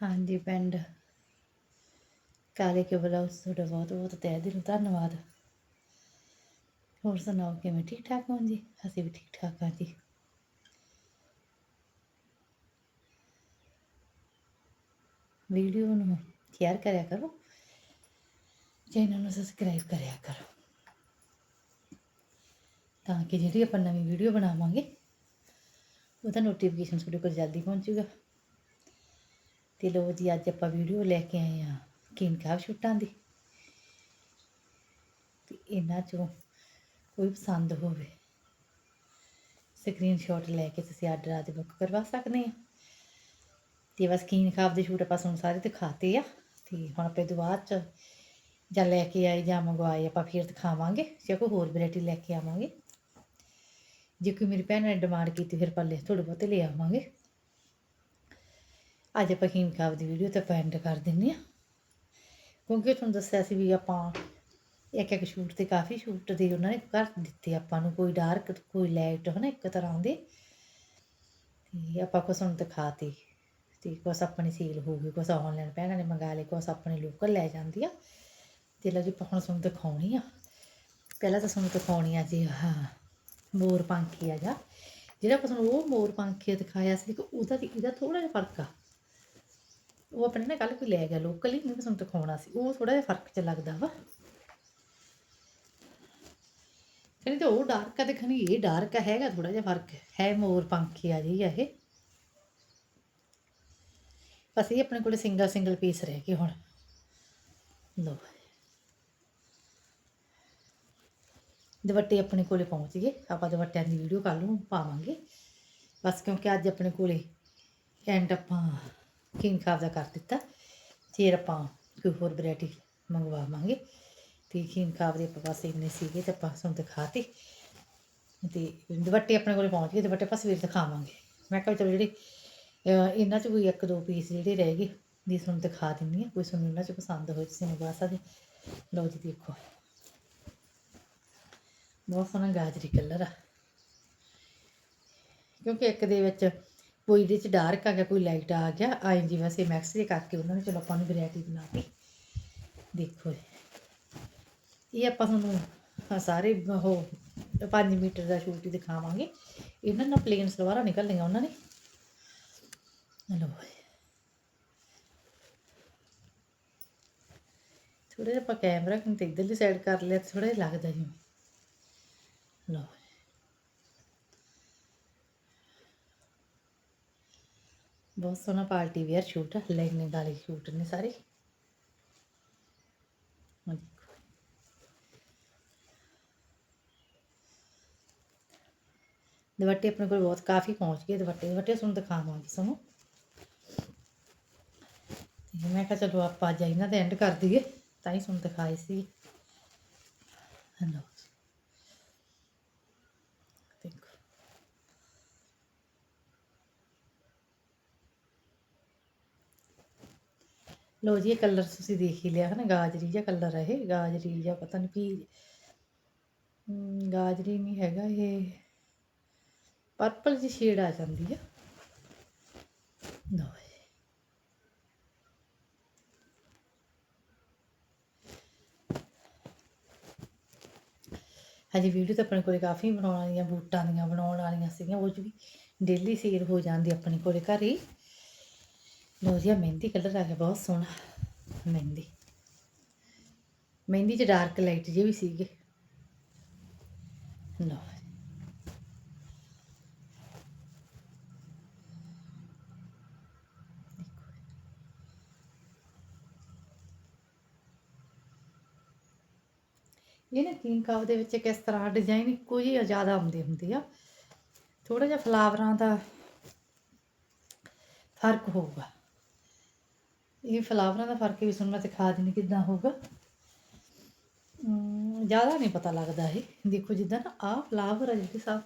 ਹਾਂਜੀ, ਪਿੰਡ। ਕਾਲੇ ਕੇ ਬਲਾਉਸ ਤੁਹਾਡਾ ਬਹੁਤ ਬਹੁਤ ਤਹਿ ਦਿਲੋਂ, ਧੰਨਵਾਦ। ਹੋਰ ਸੁਣਾਓ, ਕਿਵੇਂ ਠੀਕ ਠਾਕ ਹੋ ਜੀ? ਅਸੀਂ ਵੀ ਠੀਕ ਠਾਕ ਹਾਂ ਜੀ। ਵੀਡੀਓ ਨੂੰ ਸ਼ੇਅਰ ਕਰਿਆ ਕਰੋ ਚੈਨਲ ਨੂੰ ਸਬਸਕ੍ਰਾਈਬ ਕਰਿਆ ਕਰੋ। ਤਾਂ ਕਿ ਜਿਹੜੀ ਆਪਾਂ ਨਵੀਂ ਵੀਡੀਓ ਬਣਾਵਾਂਗੇ, ਉਹਦਾ ਨੋਟੀਫਿਕੇਸ਼ਨ ਤੁਹਾਡੇ ਕੋਲ ਜਲਦੀ ਪਹੁੰਚੂਗਾ ਤੇ ਲੋ ਜੀ, ਅੱਜ ਆਪਾਂ ਵੀਡੀਓ ਲੈ ਕੇ ਆਏ ਆ ਕਿਨਕਾਬ ਸ਼ੂਟਾਂ ਦੀ। ਤੇ ਇਹਨਾਂ ਚੋਂ ਕੋਈ ਪਸੰਦ ਹੋਵੇ ਸਕਰੀਨਸ਼ਾਟ ਲੈ ਕੇ ਤੁਸੀਂ ਆਰਡਰ ਆਦੇ ਬੁੱਕ ਕਰਵਾ ਸਕਦੇ ਆ ਤੇ ਬਸ ਕਿਨਕਾਬ ਦੇ ਸ਼ੂਟ ਆਪਾਂ ਤੁਹਾਨੂੰ ਸਾਰੇ ਦਿਖਾਤੇ ਆ। ਤੇ ਹੁਣ ਆਪਾਂ ਇਹਦੇ ਚ ਜਾਂ ਲੈ ਕੇ ਆਏ ਜਾਂ ਮੰਗਵਾਏ ਆਪਾਂ ਫਿਰ ਦਿਖਾਵਾਂਗੇ, ਜੇ ਕੋਈ ਹੋਰ ਵੈਰਾਈਟੀ ਲੈ ਕੇ ਆਵਾਂਗੇ। ਜੇ ਕੋਈ ਮੇਰੀ ਭੈਣ ਨੇ ਡਿਮਾਂਡ ਕੀਤੀ, ਫਿਰ ਪੱਲੇ ਥੋੜੇ ਬਹੁਤੇ ਲੈ ਆਵਾਂਗੇ। ਅੱਜ ਆਪਾਂ ਕਿਨਕਾਬ ਦੀ ਵੀਡੀਓ ਤੇ ਪੈਂਡ ਕਰ ਦਿੰਨੇ ਆ ਕਿਉਂਕਿ ਤੁਹਾਨੂੰ ਦੱਸਿਆ ਸੀ ਵੀ ਆਪਾਂ ਇੱਕ ਇੱਕ ਸ਼ੂਟ ਤੇ ਕਾਫੀ ਸ਼ੂਟ ਦੇ ਉਹਨਾਂ ਨੇ ਕਰ ਦਿੱਤੇ ਆਪਾਂ ਨੂੰ, ਕੋਈ ਡਾਰਕ ਕੋਈ ਲਾਈਟ ਹਨਾ, ਇੱਕ ਤਰ੍ਹਾਂ ਦੇ। ਤੇ ਆਪਾਂ ਕੁਛ ਹੁਣ ਦਿਖਾਤੀ। ਤੇ ਕੁਛ ਆਪਣੀ ਸੇਲ ਹੋ ਗਈ, ਕੁਛ ਆਨਲਾਈਨ ਭੈਣਾਂ ਨੇ ਮੰਗਾ ਲਏ, ਕੁਛ ਆਪਣੇ ਲੋਕਲ ਲੈ ਜਾਂਦੀ ਆ। ਤੇ ਲਓ ਜੀ, ਆਪਾਂ ਹੁਣ ਤੁਹਾਨੂੰ ਦਿਖਾਉਣੀ ਆ। ਪਹਿਲਾਂ ਤਾਂ ਤੁਹਾਨੂੰ ਦਿਖਾਉਣੀ ਆ ਜੀ ਹਾਂ ਮੋਰ ਪੰਖੀ ਆ ਜਾ। ਜਿਹੜਾ ਆਪਾਂ ਤੁਹਾਨੂੰ ਉਹ ਮੋਰ ਪੰਖੀ ਦਿਖਾਇਆ ਸੀ ਕਿ ਉਹਦਾ ਤੇ ਇਹਦਾ ਥੋੜਾ ਜਿਹਾ ਫ਼ਰਕ ਆ। ਉਹ ਆਪਣੇ ਨਾ ਕੱਲ ਕੋਈ ਲੈ ਗਿਆ ਲੋਕਲ ਹੀ ਮੈਂ ਤੁਹਾਨੂੰ ਦਿਖਾਉਣਾ ਸੀ। ਉਹ ਥੋੜਾ ਜਿਹਾ ਫ਼ਰਕ ਚ ਲੱਗਦਾ ਵਾ। ਕਹਿੰਦੇ ਤੇ ਉਹ ਡਾਰਕ ਆ ਤੇ ਖਣੀ ਇਹ ਡਾਰਕ ਹੈਗਾ ਥੋੜਾ ਜਿਹਾ ਫ਼ਰਕ। ਹੈ ਮੋਰ ਪੰਖੀ ਆ ਜੀ ਇਹ। ਬਸ ਇਹ ਆਪਣੇ ਕੋਲੇ ਸਿੰਗਲ ਸਿੰਗਲ ਪੀਸ ਰਹਿ ਗਏ ਹੁਣ। ਲੋ ਦੁਪੱਟੇ ਆਪਣੇ ਕੋਲੇ ਪਹੁੰਚ ਗਏ। ਆਪਾਂ ਦੁਪੱਟਿਆਂ ਦੀ ਵੀਡੀਓ ਕੱਲ ਨੂੰ ਪਾਵਾਂਗੇ। ਬਸ ਕਿਉਂਕਿ ਅੱਜ ਆਪਣੇ ਕੋਲੇ ਐਂਡ ਆਪਾਂ ਕਿੰਗ ਖਾਬ ਦਾ ਕਰ ਦਿੱਤਾ। ਫਿਰ ਆਪਾਂ ਕੋਈ ਹੋਰ ਵੈਰਾਈਟੀ ਮੰਗਵਾਵਾਂਗੇ ਤੇ ਕਿੰਗ ਖਾਬ ਦੇ ਆਪਾਂ ਪਾਸੇ ਇੰਨੇ ਸੀਗੇ ਤੇ ਆਪਾਂ ਤੁਹਾਨੂੰ ਦਿਖਾਤੇ ਤੇ ਦੁਪੱਟੇ ਆਪਣੇ ਕੋਲੇ ਪਹੁੰਚ ਗਏ, ਦੁਪੱਟੇ ਆਪਾਂ ਸਵੇਰ ਦਿਖਾਵਾਂਗੇ ਮੈਂ ਕਿਹਾ ਚਲੋ ਜਿਹੜੇ ਇਹਨਾਂ ਚ ਕੋਈ ਇੱਕ ਦੋ ਪੀਸ ਜਿਹੜੇ ਰਹਿ ਗਏ ਦੀ ਤੁਹਾਨੂੰ ਦਿਖਾ ਦਿੰਨੀ ਆ ਕੋਈ ਤੁਹਾਨੂੰ ਇਹਨਾਂ ਚ ਪਸੰਦ ਹੋਏ ਤੁਸੀਂ ਮੰਗਵਾ ਸਕਦੇ ਲਓ ਜੀ ਦੇਖੋ। ਬਹੁਤ ਸੋਹਣਾ ਗਾਜਰੀ ਕਲਰ ਆ। ਕਿਉਂਕਿ ਇੱਕ ਦੇ ਵਿੱਚ ਕੋਈ ਇਹਦੇ ਚ ਡਾਰਕ ਆ ਗਿਆ, ਕੋਈ ਲਾਈਟ ਆ ਗਿਆ ਆਏ ਜੀ ਵੈਸੇ ਮੈਕਸ ਦੇ ਕਰਕੇ ਉਹਨਾਂ ਨੇ, ਚਲੋ ਆਪਾਂ ਨੂੰ ਵੈਰਾਈਟੀ ਬਣਾਤੀ ਦੇਖੋ ਇਹ ਆਪਾਂ ਤੁਹਾਨੂੰ ਸਾਰੇ ਉਹ 5 ਮੀਟਰ ਦਾ ਸ਼ੂਟ ਹੀ ਦਿਖਾਵਾਂਗੇ। ਇਹਨਾਂ ਨਾਲ ਪਲੇਨ ਸਲਵਾਰਾਂ ਨਿਕਲਣੀਆਂ ਉਹਨਾਂ ਨੇ। ਲਓ ਥੋੜਾ ਜਿਹਾ ਆਪਾਂ ਕੈਮਰਾ ਕਿੰਤੇ ਇਧਰਲੀ ਸਾਈਡ ਕਰ ਲਿਆ ਥੋੜਾ ਜਿਹਾ ਲੱਗਦਾ ਜਿਵੇਂ ਲਓ ਬਹੁਤ ਸੋਹਣਾ ਪਾਰਟੀ ਵੇਅਰ ਸ਼ੂਟ ਹੈ ਲਹਿੰਗੇ ਵਾਲੇ ਸ਼ੂਟ ਨੇ ਸਾਰੇ। ਆਹ ਦੇਖੋ। ਦੁਪੱਟੇ ਆਪਣੇ ਕੋਲ ਬਹੁਤ ਕਾਫੀ ਪਹੁੰਚ ਗਏ, ਦੁਪੱਟੇ ਦੁਪੱਟੇ ਤੁਹਾਨੂੰ ਦਿਖਾਵਾਂਗੀ ਤੁਹਾਨੂੰ ਤੇ ਮੈਂ ਕਿਹਾ ਚਲੋ ਆਪਾਂ ਅੱਜ ਇਹਨਾਂ ਦੇ ਐਂਡ ਕਰ ਦਈਏ, ਤਾਂ ਹੀ ਤੁਹਾਨੂੰ ਦਿਖਾਏ ਸੀ। ਹਲੋ ਦੇਖੋ ਲੋ ਜੀ, ਇਹ ਕਲਰ ਤੁਸੀਂ ਦੇਖ ਹੀ ਲਿਆ ਹੈ ਨਾ ਗਾਜਰੀ ਜਿਹਾ ਕਲਰ ਹੈ ਇਹ, ਗਾਜਰੀ ਜਾਂ ਪਤਾ ਨਹੀਂ ਕੀ ਗਾਜਰੀ ਨਹੀਂ ਹੈਗਾ ਇਹ। ਪਰਪਲ ਜਿਹੀ ਸ਼ੇਡ ਆ ਜਾਂਦੀ ਆ। ਲਓ ਹਜੇ ਵੀਡੀਓ ਤਾਂ ਆਪਣੇ ਕੋਲੇ ਕਾਫੀ ਬਣਾਉਣ ਵਾਲੀਆਂ ਬੂਟਾਂ ਦੀਆਂ ਬਣਾਉਣ ਵਾਲੀਆਂ ਸੀਗੀਆਂ, ਉਹ 'ਚ ਵੀ ਡੇਲੀ ਸੇਲ ਹੋ ਜਾਂਦੀ ਆਪਣੇ ਕੋਲੇ ਘਰ। ਹੀ ਲੋ ਜੀ ਆਹ ਮਹਿੰਦੀ ਕਲਰ ਆ ਗਿਆ, ਬਹੁਤ ਸੋਹਣਾ। ਮਹਿੰਦੀ। ਮਹਿੰਦੀ 'ਚ ਡਾਰਕ ਲਾਈਟ ਜਿਹੇ ਵੀ ਸੀਗੇ। ਲੋ ਇਹ ਨਾ ਕਿੰਗ ਕਾਵ ਦੇ ਵਿੱਚ ਕਿਸ ਤਰ੍ਹਾਂ ਡਿਜ਼ਾਈਨ ਇੱਕੋ ਜਿਹੇ ਜ਼ਿਆਦਾ ਆਉਂਦੇ ਹੁੰਦੇ ਆ। ਥੋੜਾ ਜਿਹਾ ਫਲਾਵਰਾਂ ਦਾ ਫ਼ਰਕ ਹੋਊਗਾ। ਇਹ ਫਲਾਵਰਾਂ ਦਾ ਫ਼ਰਕ ਵੀ ਸੁਣਨਾ ਮੈਂ ਖਾ ਦਿੰਦੀ ਕਿੱਦਾਂ ਹੋਊਗਾ। ਜ਼ਿਆਦਾ ਨਹੀਂ ਪਤਾ ਲੱਗਦਾ ਇਹ। ਦੇਖੋ ਜਿੱਦਾਂ ਨਾ ਆਹ ਫਲਾਵਰ ਆ ਜਿਹੜੇ ਸਭ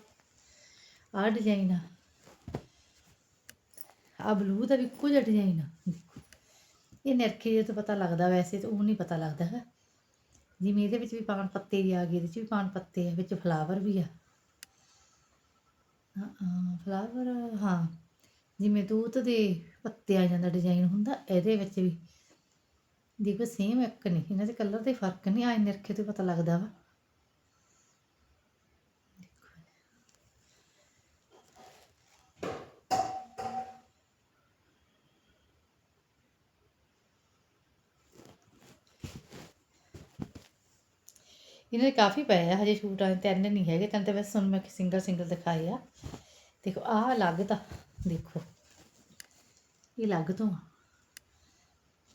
ਆਹ ਡਿਜ਼ਾਈਨ ਆ। ਆਹ ਬਲੂ ਦਾ ਵੀ ਇੱਕੋ ਜਿਹਾ ਡਿਜ਼ਾਈਨ ਆ। ਦੇਖੋ, ਇਹ ਨਿਰਖੇ ਜੇ ਤੋਂ ਪਤਾ ਲੱਗਦਾ ਵੈਸੇ ਤਾਂ ਉਹ ਨਹੀਂ ਪਤਾ ਲੱਗਦਾ ਹੈ ਜਿਵੇਂ ਇਹਦੇ ਵਿੱਚ ਵੀ ਪਾਣ ਪੱਤੇ ਵੀ ਆ ਗਏ, ਇਹਦੇ ਵਿੱਚ ਵੀ ਪਾਣ ਪੱਤੇ ਆ, ਵਿੱਚ ਫਲਾਵਰ ਵੀ ਆ। ਹਾਂ ਫਲਾਵਰ ਹਾਂ। ਜਿਵੇਂ ਤੂਤ ਦੇ ਪੱਤੇ ਆ ਜਾਂਦਾ ਡਿਜ਼ਾਈਨ ਹੁੰਦਾ, ਇਹਦੇ ਵਿੱਚ ਵੀ। ਦੇਖੋ ਸੇਮ ਇੱਕ ਨਹੀਂ ਇਹਨਾਂ ਦੇ ਕਲਰ ਦੇ ਫ਼ਰਕ ਨਹੀਂ ਆਏ, ਨਿਰਖੇ ਤੋਂ ਪਤਾ ਲੱਗਦਾ ਵਾ। ਇਹਨਾਂ ਦੇ ਕਾਫੀ ਪਏ ਆ, ਹਜੇ ਸ਼ੂਟ ਆਏ ਤਿੰਨ ਨਹੀਂ ਹੈਗੇ, ਤਿੰਨ ਤਾਂ ਬਸ ਤੁਹਾਨੂੰ ਮੈਂ ਸਿੰਗਲ ਸਿੰਗਲ ਦਿਖਾਏ ਆ। ਦੇਖੋ, ਆਹ ਅਲੱਗ ਤਾਂ, ਦੇਖੋ। ਇਹ ਅਲੱਗ ਤੋਂ ਆ।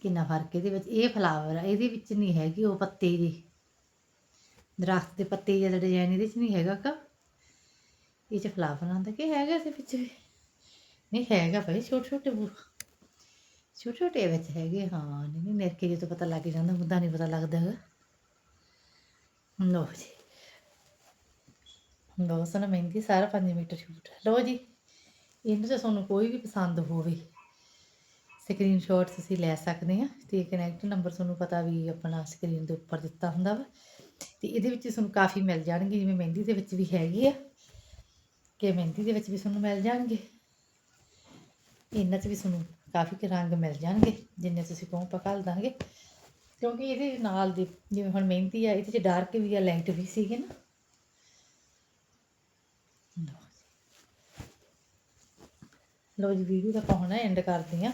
ਕਿੰਨਾ ਫ਼ਰਕ ਇਹਦੇ ਵਿੱਚ, ਇਹ ਫਲਾਵਰ ਆ, ਇਹਦੇ ਵਿੱਚ ਨਹੀਂ ਹੈਗੀ ਉਹ ਪੱਤੇ ਜੀ। ਦਰਖਤ ਦੇ ਪੱਤੇ ਜਿਹਦਾ ਡਿਜ਼ਾਈਨ ਇਹਦੇ 'ਚ ਨਹੀਂ ਹੈਗਾ ਕਾ। ਇਹ 'ਚ ਫਲਾਵਰ ਆਉਂਦਾ ਕਿ ਹੈਗਾ ਇਹਦੇ ਵਿੱਚ ਵੀ? ਨਹੀਂ ਹੈਗਾ ਭਾਈ ਛੋਟੇ ਛੋਟੇ ਬੂ ਛੋਟੇ ਛੋਟੇ ਵਿੱਚ ਹੈਗੇ, ਹਾਂ, ਨਹੀਂ ਨਹੀਂ ਨਿਰਕੇ ਜੇ ਤੋਂ ਪਤਾ ਲੱਗ ਜਾਂਦਾ ਹੁੰਦਾ ਨਹੀਂ ਪਤਾ ਲੱਗਦਾ ਹੈਗਾ। ਲਓ ਜੀ। ਲਓ ਸਨ ਮਹਿੰਦੀ, ਸਾਰਾ 5 ਮੀਟਰ ਸ਼ੂਟ ਲਓ ਜੀ, ਇਹਨੂੰ 'ਚ ਤੁਹਾਨੂੰ ਕੋਈ ਵੀ ਪਸੰਦ ਹੋਵੇ। ਸਕਰੀਨਸ਼ਾਟ ਤੁਸੀਂ ਲੈ ਸਕਦੇ ਆ ਤੇ ਕਨੈਕਟ ਨੰਬਰ ਤੁਹਾਨੂੰ ਪਤਾ ਵੀ ਆਪਣਾ ਸਕਰੀਨ ਦੇ ਉੱਪਰ ਦਿੱਤਾ ਹੁੰਦਾ ਵਾ। ਤੇ ਇਹਦੇ ਵਿੱਚ ਤੁਹਾਨੂੰ ਕਾਫੀ ਮਿਲ ਜਾਣਗੇ, ਜਿਵੇਂ ਮਹਿੰਦੀ ਦੇ ਵਿੱਚ ਵੀ ਹੈਗੀ ਆ। ਕਿ ਮਹਿੰਦੀ ਦੇ ਵਿੱਚ ਵੀ ਤੁਹਾਨੂੰ ਮਿਲ ਜਾਣਗੇ। ਇਹਨਾਂ 'ਚ ਵੀ ਤੁਹਾਨੂੰ ਕਾਫੀ ਰੰਗ ਮਿਲ ਜਾਣਗੇ, ਜਿੰਨੇ ਤੁਸੀਂ ਕਹੋ ਆਪਾਂ ਦਾਂਗੇ। ਕਿਉਂਕਿ ਇਹਦੇ ਨਾਲ ਦੀ ਜਿਵੇਂ ਹੁਣ ਮਹਿੰਦੀ ਆ, ਇਹਦੇ 'ਚ ਡਾਰਕ ਵੀ ਆ ਲਾਈਟ ਵੀ ਸੀਗੇ ਨਾ। ਲਓ ਜੀ। ਵੀਡੀਓ ਦਾ ਪਾਉਣਾ ਐਂਡ ਕਰਦੇ ਆ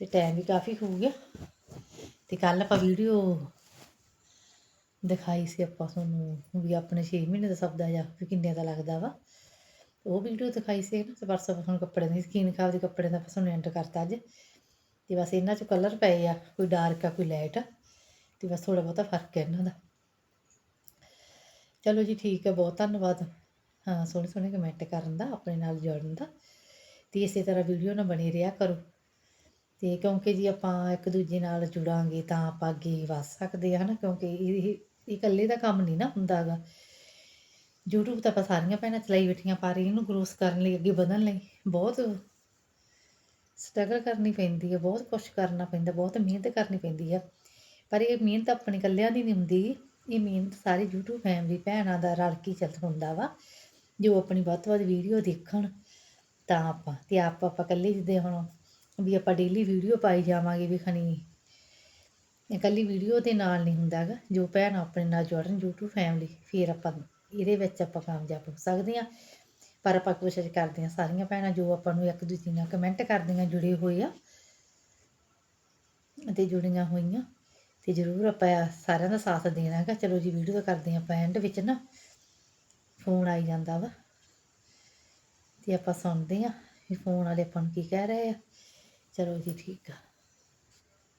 ਤੇ ਟਾਈਮ ਵੀ ਕਾਫੀ ਹੋ ਗਿਆ ਤੇ ਕੱਲ ਆਪਾਂ ਵੀਡੀਓ ਦਿਖਾਈ ਸੀ ਆਪਾਂ ਤੁਹਾਨੂੰ ਵੀ ਆਪਣੇ 6 ਮਹੀਨੇ ਦਾ ਸਬਦਾ ਜਾਂ ਵੀ ਕਿੰਨੇ ਦਾ ਲੱਗਦਾ ਵਾ। ਉਹ ਵੀਡੀਓ ਦਿਖਾਈ ਸੀ ਨਾ ਤੇ ਪਰਸੋਂ ਆਪਾਂ ਤੁਹਾਨੂੰ ਕੱਪੜੇ ਦੀ ਸਕੀਨ ਖਾਬ ਦੇ ਕੱਪੜੇ ਦਾ ਆਪਾਂ ਤੁਹਾਨੂੰ ਐਂਟਰ ਕਰਤਾ ਅੱਜ। ਤੇ ਬਸ ਇਹਨਾਂ 'ਚ ਕਲਰ ਪਏ ਆ, ਕੋਈ ਡਾਰਕ ਆ, ਕੋਈ ਲਾਈਟ ਆ ਤੇ ਬਸ ਥੋੜਾ ਬਹੁਤਾ ਫ਼ਰਕ ਹੈ ਇਹਨਾਂ ਦਾ। ਚਲੋ ਜੀ ਠੀਕ ਹੈ ਬਹੁਤ ਧੰਨਵਾਦ। ਹਾਂ ਸੋਹਣੇ ਸੋਹਣੇ ਕਮੈਂਟ ਕਰਨ ਦਾ, ਆਪਣੇ ਨਾਲ ਜੁੜਨ ਦਾ। ਤੇ ਇਸੇ ਤਰ੍ਹਾਂ ਵੀਡੀਓ ਨਾ ਬਣੀ ਰਿਹਾ ਕਰੋ। ਅਤੇ ਕਿਉਂਕਿ ਜੀ ਆਪਾਂ ਇੱਕ ਦੂਜੇ ਨਾਲ ਜੁੜਾਂਗੇ ਤਾਂ ਆਪਾਂ ਅੱਗੇ ਵੱਧ ਸਕਦੇ ਹਾਂ ਹੈ ਨਾ ਕਿਉਂਕਿ ਇਹ ਇਹ ਇਕੱਲੇ ਦਾ ਕੰਮ ਨਹੀਂ ਨਾ ਹੁੰਦਾ ਗਾ। ਯੂਟਿਊਬ ਤਾਂ ਆਪਾਂ ਸਾਰੀਆਂ ਭੈਣਾਂ ਚਲਾਈ ਬੈਠੀਆਂ, ਪਰ ਇਹਨੂੰ ਗਰੋਸ ਕਰਨ ਲਈ, ਅੱਗੇ ਵਧਣ ਲਈ ਬਹੁਤ ਸਟਰਗਲ ਕਰਨੀ ਪੈਂਦੀ ਹੈ ਬਹੁਤ ਕੁਛ ਕਰਨਾ ਪੈਂਦਾ, ਬਹੁਤ ਮਿਹਨਤ ਕਰਨੀ ਪੈਂਦੀ ਹੈ ਪਰ ਇਹ ਮਿਹਨਤ ਆਪਣੀ ਇਕੱਲਿਆਂ ਦੀ ਨਹੀਂ ਹੁੰਦੀ, ਇਹ ਮਿਹਨਤ ਸਾਰੀ YouTube ਫੈਮਿਲੀ ਭੈਣਾਂ ਦਾ ਰਲ ਕੇ ਚੱਲ ਹੁੰਦਾ ਵਾ। ਜੋ ਆਪਣੀ ਵੱਧ ਤੋਂ ਵੱਧ ਵੀਡੀਓ ਦੇਖਣ ਤਾਂ ਆਪਾਂ, ਤੇ ਆਪ ਆਪਾਂ ਇਕੱਲੇ ਜਿੱਦੇ ਹੁਣ। ਵੀ ਆਪਾਂ ਡੇਲੀ ਵੀਡੀਓ ਪਾਈ ਜਾਵਾਂਗੇ ਵੀ ਖਣੀ। ਇਕੱਲੀ ਵੀਡੀਓ ਦੇ ਨਾਲ ਨਹੀਂ ਹੁੰਦਾ ਗਾ ਜੋ ਭੈਣ ਆਪਣੇ ਨਾਲ ਜੁੜਨ, YouTube ਫੈਮਿਲੀ ਫਿਰ ਆਪਾਂ ਇਹਦੇ ਵਿੱਚ ਆਪਾਂ ਕਾਮਯਾਬ ਹੋ ਸਕਦੇ ਹਾਂ। ਪਰ ਆਪਾਂ ਕੋਸ਼ਿਸ਼ ਕਰਦੇ ਹਾਂ ਸਾਰੀਆਂ ਭੈਣਾਂ ਜੋ ਆਪਾਂ ਨੂੰ ਇੱਕ ਦੂਜੇ ਨਾਲ ਕਮੈਂਟ ਕਰਦੀਆਂ ਜੁੜੇ ਹੋਏ ਆ ਅਤੇ ਜੁੜੀਆਂ ਹੋਈਆਂ। ਤੇ ਜ਼ਰੂਰ ਆਪਾਂ ਸਾਰਿਆਂ ਦਾ ਸਾਥ ਦੇਣਾ ਹੈਗਾ। ਚਲੋ ਜੀ ਵੀਡੀਓ ਤਾਂ ਕਰਦੇ ਹਾਂ ਆਪਾਂ ਐਂਡ ਵਿੱਚ ਨਾ। ਫੋਨ ਆਈ ਜਾਂਦਾ ਵਾ। ਤੇ ਆਪਾਂ ਸੁਣਦੇ ਹਾਂ ਵੀ ਫੋਨ ਵਾਲੇ ਆਪਾਂ ਨੂੰ ਕੀ ਕਹਿ ਰਹੇ ਆ। ਚਲੋ ਜੀ ਠੀਕ ਆ